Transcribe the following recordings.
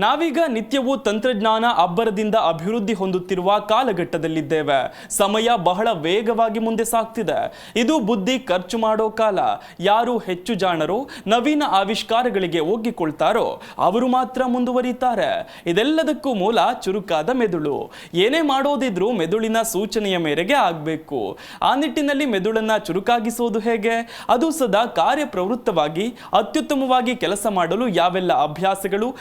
ನಾವೀಗ ನಿತ್ಯವೂ ತಂತ್ರಜ್ಞಾನ ಅಬ್ಬರದಿಂದ ಅಭಿವೃದ್ಧಿ ಹೊಂದುತ್ತಿರುವ ಕಾಲಘಟ್ಟದಲ್ಲಿದ್ದೇವೆ. ಸಮಯ ಬಹಳ ವೇಗವಾಗಿ ಮುಂದೆ ಸಾಗ್ತಿದೆ. ಇದು ಬುದ್ಧಿ ಖರ್ಚು ಮಾಡೋ ಕಾಲ. ಯಾರು ಹೆಚ್ಚು ಜಾಣರು, ನವೀನ ಆವಿಷ್ಕಾರಗಳಿಗೆ ಒಗ್ಗಿಕೊಳ್ತಾರೋ, ಅವರು ಮಾತ್ರ ಮುಂದುವರಿತಾರೆ ಇದೆಲ್ಲದಕ್ಕೂ ಮೂಲ ಚುರುಕಾದ ಮೆದುಳು. ಏನೇ ಮಾಡೋದಿದ್ರೂ ಮೆದುಳಿನ ಸೂಚನೆಯ ಮೇರೆಗೆ ಆಗಬೇಕು. ಆ ನಿಟ್ಟಿನಲ್ಲಿ ಮೆದುಳನ್ನ ಚುರುಕಾಗಿಸೋದು ಹೇಗೆ? ಅದು ಸದಾ ಕಾರ್ಯಪ್ರವೃತ್ತವಾಗಿ, ಅತ್ಯುತ್ತಮವಾಗಿ ಕೆಲಸ ಮಾಡಲು ಯಾವೆಲ್ಲ ಅಭ್ಯಾಸಗಳು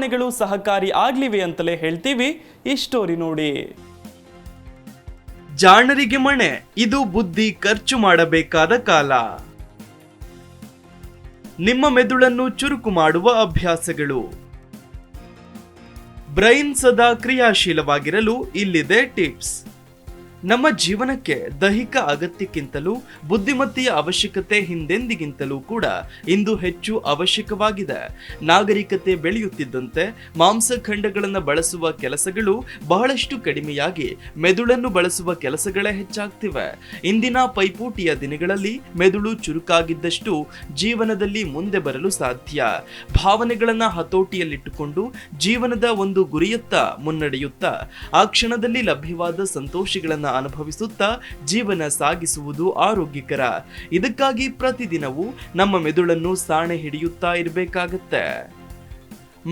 ಬದಲಾವಣೆಗಳು ಸಹಕಾರಿ ಆಗ್ಲಿವೆ ಅಂತಲೇ ಹೇಳ್ತೀವಿ. ಈ ಸ್ಟೋರಿ ನೋಡಿ. ಜಾಣರಿಗೆ ಮಣೆ, ಇದು ಬುದ್ಧಿ ಖರ್ಚು ಮಾಡಬೇಕಾದ ಕಾಲ. ನಿಮ್ಮ ಮೆದುಳನ್ನು ಚುರುಕು ಮಾಡುವ ಅಭ್ಯಾಸಗಳು. ಬ್ರೈನ್ ಸದಾ ಕ್ರಿಯಾಶೀಲವಾಗಿರಲು ಇಲ್ಲಿದೆ ಟಿಪ್ಸ್. ನಮ್ಮ ಜೀವನಕ್ಕೆ ದೈಹಿಕ ಅಗತ್ಯಕ್ಕಿಂತಲೂ, ಬುದ್ಧಿಮತ್ತೆಯ ಅವಶ್ಯಕತೆ ಹಿಂದೆಂದಿಗಿಂತಲೂ ಕೂಡ ಇಂದು ಹೆಚ್ಚು ಅವಶ್ಯಕವಾಗಿದೆ. ನಾಗರಿಕತೆ ಬೆಳೆಯುತ್ತಿದ್ದಂತೆ ಮಾಂಸಖಂಡಗಳನ್ನು ಬಳಸುವ ಕೆಲಸಗಳು ಬಹಳಷ್ಟು ಕಡಿಮೆಯಾಗಿ ಮೆದುಳನ್ನು ಬಳಸುವ ಕೆಲಸಗಳೇ ಹೆಚ್ಚಾಗ್ತಿವೆ. ಇಂದಿನ ಪೈಪೋಟಿಯ ದಿನಗಳಲ್ಲಿ ಮೆದುಳು ಚುರುಕಾಗಿದ್ದಷ್ಟು ಜೀವನದಲ್ಲಿ ಮುಂದೆ ಬರಲು ಸಾಧ್ಯ. ಭಾವನೆಗಳನ್ನು ಹತೋಟಿಯಲ್ಲಿಟ್ಟುಕೊಂಡು ಜೀವನದ ಒಂದು ಗುರಿಯತ್ತ ಮುನ್ನಡೆಯುತ್ತಾ, ಆ ಕ್ಷಣದಲ್ಲಿ ಲಭ್ಯವಾದ ಸಂತೋಷಗಳನ್ನ ಅನುಭವಿಸುತ್ತಾ ಜೀವನ ಸಾಗಿಸುವುದು ಆರೋಗ್ಯಕರ. ಇದಕ್ಕಾಗಿ ಪ್ರತಿದಿನವೂ ನಮ್ಮ ಮೆದುಳನ್ನು ಸಾಣೆ ಹಿಡಿಯುತ್ತಾ ಇರಬೇಕಾಗತ್ತೆ.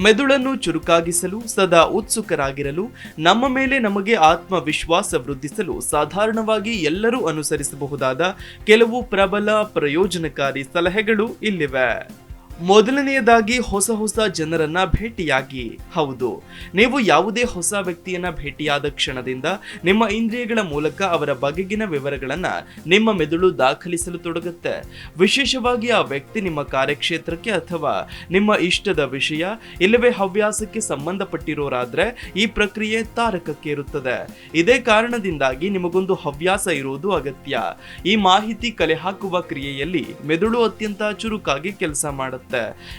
ಮೆದುಳನ್ನು ಚುರುಕಾಗಿಸಲು, ಸದಾ ಉತ್ಸುಕರಾಗಿರಲು, ನಮ್ಮ ಮೇಲೆ ನಮಗೆ ಆತ್ಮವಿಶ್ವಾಸ ವೃದ್ಧಿಸಲು ಸಾಧಾರಣವಾಗಿ ಎಲ್ಲರೂ ಅನುಸರಿಸಬಹುದಾದ ಕೆಲವು ಪ್ರಬಲ ಪ್ರಯೋಜನಕಾರಿ ಸಲಹೆಗಳು ಇಲ್ಲಿವೆ. ಮೊದಲನೆಯದಾಗಿ ಹೊಸ ಹೊಸ ಜನರನ್ನ ಭೇಟಿಯಾಗಿ. ಹೌದು, ನೀವು ಯಾವುದೇ ಹೊಸ ವ್ಯಕ್ತಿಯನ್ನ ಭೇಟಿಯಾದ ಕ್ಷಣದಿಂದ ನಿಮ್ಮ ಇಂದ್ರಿಯಗಳ ಮೂಲಕ ಅವರ ಬಗೆಗಿನ ವಿವರಗಳನ್ನ ನಿಮ್ಮ ಮೆದುಳು ದಾಖಲಿಸಲು ತೊಡಗುತ್ತೆ. ವಿಶೇಷವಾಗಿ ಆ ವ್ಯಕ್ತಿ ನಿಮ್ಮ ಕಾರ್ಯಕ್ಷೇತ್ರಕ್ಕೆ ಅಥವಾ ನಿಮ್ಮ ಇಷ್ಟದ ವಿಷಯ ಇಲ್ಲವೇ ಹವ್ಯಾಸಕ್ಕೆ ಸಂಬಂಧಪಟ್ಟಿರೋರಾದ್ರೆ ಈ ಪ್ರಕ್ರಿಯೆ ತಾರಕಕ್ಕೆ ಇರುತ್ತದೆ. ಇದೇ ಕಾರಣದಿಂದಾಗಿ ನಿಮಗೊಂದು ಹವ್ಯಾಸ ಇರುವುದು ಅಗತ್ಯ. ಈ ಮಾಹಿತಿ ಕಲೆ ಹಾಕುವ ಕ್ರಿಯೆಯಲ್ಲಿ ಮೆದುಳು ಅತ್ಯಂತ ಚುರುಕಾಗಿ ಕೆಲಸ ಮಾಡುತ್ತೆ.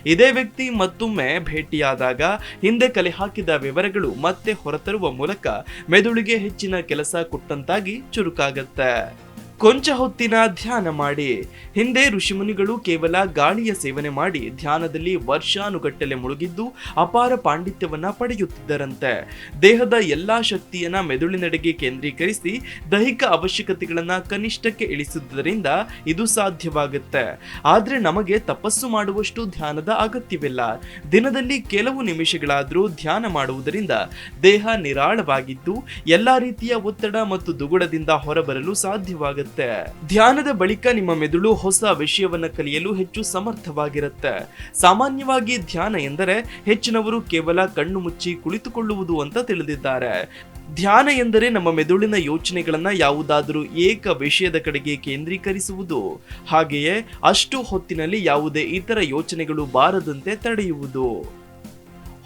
ಇದೇ ವ್ಯಕ್ತಿ ಮತ್ತೊಮ್ಮೆ ಭೇಟಿಯಾದಾಗ ಹಿಂದೆ ಕಲೆ ಹಾಕಿದ ವಿವರಗಳು ಮತ್ತೆ ಹೊರತರುವ ಮೂಲಕ ಮೆದುಳಿಗೆ ಹೆಚ್ಚಿನ ಕೆಲಸ ಕೊಟ್ಟಂತಾಗಿ ಚುರುಕಾಗತ್ತೆ. ಕೊಂಚ ಹೊತ್ತಿನ ಧ್ಯಾನ ಮಾಡಿ. ಹಿಂದೆ ಋಷಿಮುನಿಗಳು ಕೇವಲ ಗಾಳಿಯ ಸೇವನೆ ಮಾಡಿ ಧ್ಯಾನದಲ್ಲಿ ವರ್ಷಾನುಗಟ್ಟಲೆ ಮುಳುಗಿದ್ದು ಅಪಾರ ಪಾಂಡಿತ್ಯವನ್ನ ಪಡೆಯುತ್ತಿದ್ದರಂತೆ. ದೇಹದ ಎಲ್ಲಾ ಶಕ್ತಿಯನ್ನ ಮೆದುಳಿನೆಡೆಗೆ ಕೇಂದ್ರೀಕರಿಸಿ ದೈಹಿಕ ಅವಶ್ಯಕತೆಗಳನ್ನ ಕನಿಷ್ಠಕ್ಕೆ ಇಳಿಸುವುದರಿಂದ ಇದು ಸಾಧ್ಯವಾಗುತ್ತೆ. ಆದ್ರೆ ನಮಗೆ ತಪಸ್ಸು ಮಾಡುವಷ್ಟು ಧ್ಯಾನದ ಅಗತ್ಯವಿಲ್ಲ. ದಿನದಲ್ಲಿ ಕೆಲವು ನಿಮಿಷಗಳಾದರೂ ಧ್ಯಾನ ಮಾಡುವುದರಿಂದ ದೇಹ ನಿರಾಳವಾಗಿದ್ದು ಎಲ್ಲಾ ರೀತಿಯ ಒತ್ತಡ ಮತ್ತು ದುಗುಡದಿಂದ ಹೊರಬರಲು ಸಾಧ್ಯವಾಗುತ್ತೆ. ಧ್ಯಾನದ ಬಳಿಕ ನಿಮ್ಮ ಮೆದುಳು ಹೊಸ ವಿಷಯವನ್ನ ಕಲಿಯಲು ಹೆಚ್ಚು ಸಮರ್ಥವಾಗಿರುತ್ತೆ. ಸಾಮಾನ್ಯವಾಗಿ ಧ್ಯಾನ ಎಂದರೆ ಹೆಚ್ಚಿನವರು ಕೇವಲ ಕಣ್ಣು ಮುಚ್ಚಿ ಕುಳಿತುಕೊಳ್ಳುವುದು ಅಂತ ತಿಳಿದಿದ್ದಾರೆ. ಧ್ಯಾನ ಎಂದರೆ ನಮ್ಮ ಮೆದುಳಿನ ಯೋಚನೆಗಳನ್ನ ಯಾವುದಾದರೂ ಏಕ ವಿಷಯದ ಕಡೆಗೆ ಕೇಂದ್ರೀಕರಿಸುವುದು. ಹಾಗೆಯೇ ಅಷ್ಟು ಹೊತ್ತಿನಲ್ಲಿ ಯಾವುದೇ ಇತರ ಯೋಚನೆಗಳು ಬಾರದಂತೆ ತಡೆಯುವುದು.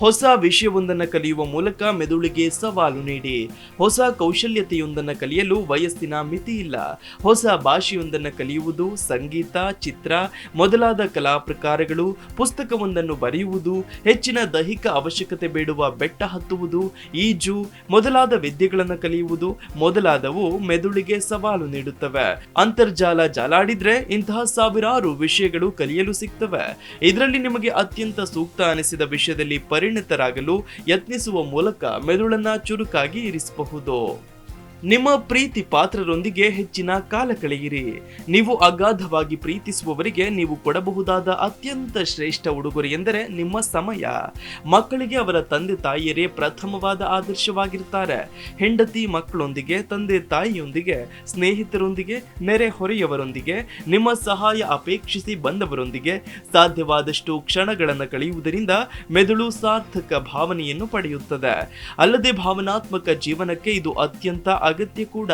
ಹೊಸ ವಿಷಯವೊಂದನ್ನು ಕಲಿಯುವ ಮೂಲಕ ಮೆದುಳಿಗೆ ಸವಾಲು ನೀಡಿ. ಹೊಸ ಕೌಶಲ್ಯತೆಯೊಂದನ್ನು ಕಲಿಯಲು ವಯಸ್ಸಿನ ಮಿತಿ ಇಲ್ಲ. ಹೊಸ ಭಾಷೆಯೊಂದನ್ನು ಕಲಿಯುವುದು ಸಂಗೀತ, ಚಿತ್ರ, ಮೊದಲಾದ ಕಲಾ ಪ್ರಕಾರಗಳು, ಪುಸ್ತಕವೊಂದನ್ನು ಬರೆಯುವುದು, ಹೆಚ್ಚಿನ ದೈಹಿಕ ಅವಶ್ಯಕತೆ ಬೇಡುವ ಬೆಟ್ಟ ಹತ್ತುವುದು, ಈಜು, ಮೊದಲಾದ ವಿದ್ಯೆಗಳನ್ನು ಕಲಿಯುವುದು, ಮೊದಲಾದವು ಮೆದುಳಿಗೆ ಸವಾಲು ನೀಡುತ್ತವೆ. ಅಂತರ್ಜಾಲ ಜಾಲಾಡಿದ್ರೆ ಇಂತಹ ಸಾವಿರಾರು ವಿಷಯಗಳು ಕಲಿಯಲು ಸಿಗ್ತವೆ. ಇದರಲ್ಲಿ ನಿಮಗೆ ಅತ್ಯಂತ ಸೂಕ್ತ ಅನಿಸಿದ ವಿಷಯದಲ್ಲಿ ಪರಿಣಿತರಾಗಲು ಯತ್ನಿಸುವ ಮೂಲಕ ಮೆದುಳನ್ನ ಚುರುಕಾಗಿ ಇರಿಸಬಹುದು. ನಿಮ್ಮ ಪ್ರೀತಿ ಪಾತ್ರರೊಂದಿಗೆ ಹೆಚ್ಚಿನ ಕಾಲ ಕಳೆಯಿರಿ. ನೀವು ಅಗಾಧವಾಗಿ ಪ್ರೀತಿಸುವವರಿಗೆ ನೀವು ಕೊಡಬಹುದಾದ ಅತ್ಯಂತ ಶ್ರೇಷ್ಠ ಉಡುಗೊರೆ ಎಂದರೆ ನಿಮ್ಮ ಸಮಯ. ಮಕ್ಕಳಿಗೆ ಅವರ ತಂದೆ ತಾಯಿಯರೇ ಪ್ರಥಮವಾದ ಆದರ್ಶವಾಗಿರ್ತಾರೆ ಹೆಂಡತಿ ಮಕ್ಕಳೊಂದಿಗೆ, ತಂದೆ ತಾಯಿಯೊಂದಿಗೆ, ಸ್ನೇಹಿತರೊಂದಿಗೆ, ನೆರೆ ಹೊರೆಯವರೊಂದಿಗೆ, ನಿಮ್ಮ ಸಹಾಯ ಅಪೇಕ್ಷಿಸಿ ಬಂದವರೊಂದಿಗೆ ಸಾಧ್ಯವಾದಷ್ಟು ಕ್ಷಣಗಳನ್ನು ಕಳೆಯುವುದರಿಂದ ಮೆದುಳು ಸಾರ್ಥಕ ಭಾವನೆಯನ್ನು ಪಡೆಯುತ್ತದೆ. ಅಲ್ಲದೆ ಭಾವನಾತ್ಮಕ ಜೀವನಕ್ಕೆ ಇದು ಅತ್ಯಂತ ಅಗತ್ಯ ಕೂಡ.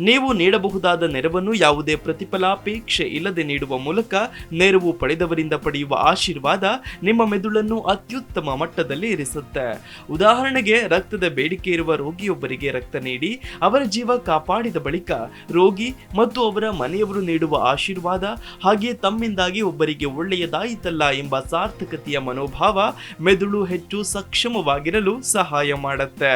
ನೀವು ನೀಡಬಹುದಾದ ನೆರವನ್ನು ಯಾವುದೇ ಪ್ರತಿಫಲಾಪೇಕ್ಷೆ ಇಲ್ಲದೆ ನೀಡುವ ಮೂಲಕ ನೆರವು ಪಡೆದವರಿಂದ ಪಡೆಯುವ ಆಶೀರ್ವಾದ ನಿಮ್ಮ ಮೆದುಳನ್ನು ಅತ್ಯುತ್ತಮ ಮಟ್ಟದಲ್ಲಿ ಇರಿಸುತ್ತೆ. ಉದಾಹರಣೆಗೆ, ರಕ್ತದ ಬೇಡಿಕೆ ಇರುವ ರೋಗಿಯೊಬ್ಬರಿಗೆ ರಕ್ತ ನೀಡಿ, ಅವರ ಜೀವ ಕಾಪಾಡಿದ ಬಳಿಕ ರೋಗಿ ಮತ್ತು ಅವರ ಮನೆಯವರು ನೀಡುವ ಆಶೀರ್ವಾದ ಹಾಗೆಯೇ ತಮ್ಮಿಂದಾಗಿ ಒಬ್ಬರಿಗೆ ಒಳ್ಳೆಯದಾಯಿತಲ್ಲ ಎಂಬ ಸಾರ್ಥಕತೆಯ ಮನೋಭಾವ ಮೆದುಳು ಹೆಚ್ಚು ಸಕ್ಷಮವಾಗಿರಲು ಸಹಾಯ ಮಾಡುತ್ತೆ.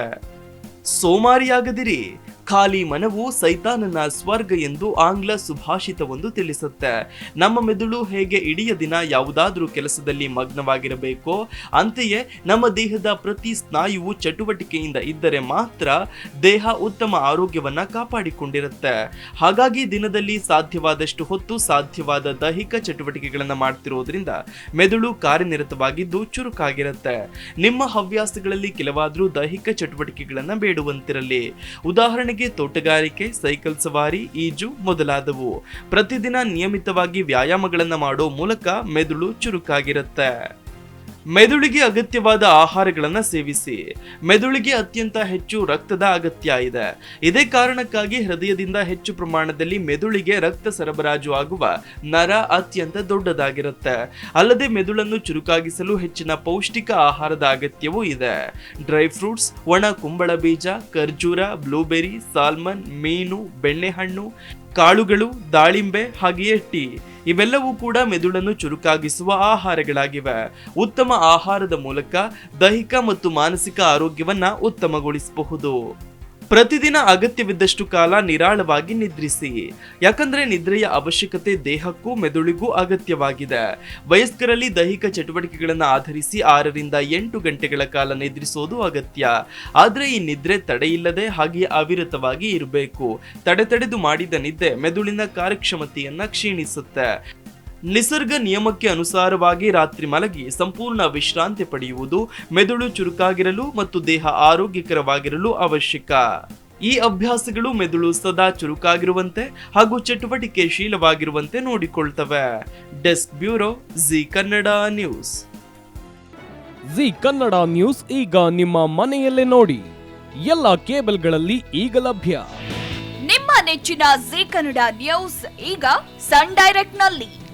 ಸೋಮಾರಿಯಾಗದಿರಿ. ಖಾಲಿ ಮನವು ಸೈತಾನನ ಸ್ವರ್ಗ ಎಂದು ಆಂಗ್ಲ ಸುಭಾಷಿತವೊಂದು ತಿಳಿಸುತ್ತೆ. ನಮ್ಮ ಮೆದುಳು ಹೇಗೆ ಇಡೀ ದಿನ ಯಾವುದಾದ್ರೂ ಕೆಲಸದಲ್ಲಿ ಮಗ್ನವಾಗಿರಬೇಕೋ, ಅಂತೆಯೇ ನಮ್ಮ ದೇಹದ ಪ್ರತಿ ಸ್ನಾಯುವು ಚಟುವಟಿಕೆಯಿಂದ ಇದ್ದರೆ ಮಾತ್ರ ದೇಹ ಉತ್ತಮ ಆರೋಗ್ಯವನ್ನ ಕಾಪಾಡಿಕೊಂಡಿರುತ್ತೆ. ಹಾಗಾಗಿ ದಿನದಲ್ಲಿ ಸಾಧ್ಯವಾದಷ್ಟು ಹೊತ್ತು ಸಾಧ್ಯವಾದ ದೈಹಿಕ ಚಟುವಟಿಕೆಗಳನ್ನು ಮಾಡ್ತಿರೋದ್ರಿಂದ ಮೆದುಳು ಕಾರ್ಯನಿರತವಾಗಿದ್ದು ಚುರುಕಾಗಿರುತ್ತೆ. ನಿಮ್ಮ ಹವ್ಯಾಸಗಳಲ್ಲಿ ಕೆಲವಾದ್ರೂ ದೈಹಿಕ ಚಟುವಟಿಕೆಗಳನ್ನ ಬೇಡುವಂತಿರಲಿ. ಉದಾಹರಣೆಗೆ ತೋಟಗಾರಿಕೆ ಸೈಕಲ್ ಸವಾರಿ ಈಜು ಮೊದಲಾದವು. ಪ್ರತಿದಿನ ನಿಯಮಿತವಾಗಿ ವ್ಯಾಯಾಮಗಳನ್ನು ಮಾಡೋ ಮೂಲಕ ಮೆದುಳು ಚುರುಕಾಗಿರುತ್ತೆ. ಮೆದುಳಿಗೆ ಅಗತ್ಯವಾದ ಆಹಾರಗಳನ್ನು ಸೇವಿಸಿ. ಮೆದುಳಿಗೆ ಅತ್ಯಂತ ಹೆಚ್ಚು ರಕ್ತದ ಅಗತ್ಯ ಇದೆ. ಇದೇ ಕಾರಣಕ್ಕಾಗಿ ಹೃದಯದಿಂದ ಹೆಚ್ಚು ಪ್ರಮಾಣದಲ್ಲಿ ಮೆದುಳಿಗೆ ರಕ್ತ ಸರಬರಾಜು ಆಗುವ ನರ ಅತ್ಯಂತ ದೊಡ್ಡದಾಗಿರುತ್ತೆ. ಅಲ್ಲದೆ ಮೆದುಳನ್ನು ಚುರುಕಾಗಿಸಲು ಹೆಚ್ಚಿನ ಪೌಷ್ಟಿಕ ಆಹಾರದ ಅಗತ್ಯವೂ ಇದೆ. ಡ್ರೈ ಫ್ರೂಟ್ಸ್, ಒಣ ಕುಂಬಳ ಬೀಜ, ಖರ್ಜೂರ, ಬ್ಲೂಬೆರಿ, ಸಾಲ್ಮನ್, ಮೀನು, ಬೆಣ್ಣೆಹಣ್ಣು ಕಾಳುಗಳು, ದಾಳಿಂಬೆ ಹಾಗೆಯೇ ಟೀ. ಇವೆಲ್ಲವೂ ಕೂಡ ಮೆದುಳನ್ನು ಚುರುಕಾಗಿಸುವ ಆಹಾರಗಳಾಗಿವೆ. ಉತ್ತಮ ಆಹಾರದ ಮೂಲಕ ದೈಹಿಕ ಮತ್ತು ಮಾನಸಿಕ ಆರೋಗ್ಯವನ್ನು ಉತ್ತಮಗೊಳಿಸಬಹುದು. ಪ್ರತಿದಿನ ಅಗತ್ಯವಿದ್ದಷ್ಟು ಕಾಲ ನಿರಾಳವಾಗಿ ನಿದ್ರಿಸಿ ಯಾಕಂದ್ರೆ ನಿದ್ರೆಯ ಅವಶ್ಯಕತೆ ದೇಹಕ್ಕೂ ಮೆದುಳಿಗೂ ಅಗತ್ಯವಾಗಿದೆ. ವಯಸ್ಕರಲ್ಲಿ ದೈಹಿಕ ಚಟುವಟಿಕೆಗಳನ್ನು ಆಧರಿಸಿ ಆರರಿಂದ ಎಂಟು ಗಂಟೆಗಳ ಕಾಲ ನಿದ್ರಿಸೋದು ಅಗತ್ಯ. ಆದರೆ ಈ ನಿದ್ರೆ ತಡೆಯಿಲ್ಲದೆ ಹಾಗೆ ಅವಿರತವಾಗಿ ಇರಬೇಕು. ತಡೆ ತಡೆದು ಮಾಡಿದ ನಿದ್ದೆ ಮೆದುಳಿನ ಕಾರ್ಯಕ್ಷಮತೆಯನ್ನ ಕ್ಷೀಣಿಸುತ್ತೆ. ನಿಸರ್ಗ ನಿಯಮಕ್ಕೆ ಅನುಸಾರವಾಗಿ ರಾತ್ರಿ ಮಲಗಿ ಸಂಪೂರ್ಣ ವಿಶ್ರಾಂತಿ ಪಡೆಯುವುದು ಮೆದುಳು ಚುರುಕಾಗಿರಲು ಮತ್ತು ದೇಹ ಆರೋಗ್ಯಕರವಾಗಿರಲು ಅವಶ್ಯಕ. ಈ ಅಭ್ಯಾಸಗಳು ಮೆದುಳು ಸದಾ ಚುರುಕಾಗಿರುವಂತೆ ಹಾಗೂ ಚಟುವಟಿಕೆ ಶೀಲವಾಗಿರುವಂತೆ ನೋಡಿಕೊಳ್ತವೆ. Desk bureau Zee Kannada news. Zee Kannada news ಈಗ ನಿಮ್ಮ ಮನೆಯಲ್ಲೇ ನೋಡಿ. ಎಲ್ಲ ಕೇಬಲ್ಗಳಲ್ಲಿ ಈಗ ಲಭ್ಯ. ನಿಮ್ಮ ನೆಚ್ಚಿನ ಜಿ ಕನ್ನಡ ನ್ಯೂಸ್ ಈಗ ಸನ್ ಡೈರೆಕ್ಟ್ನಲ್ಲಿ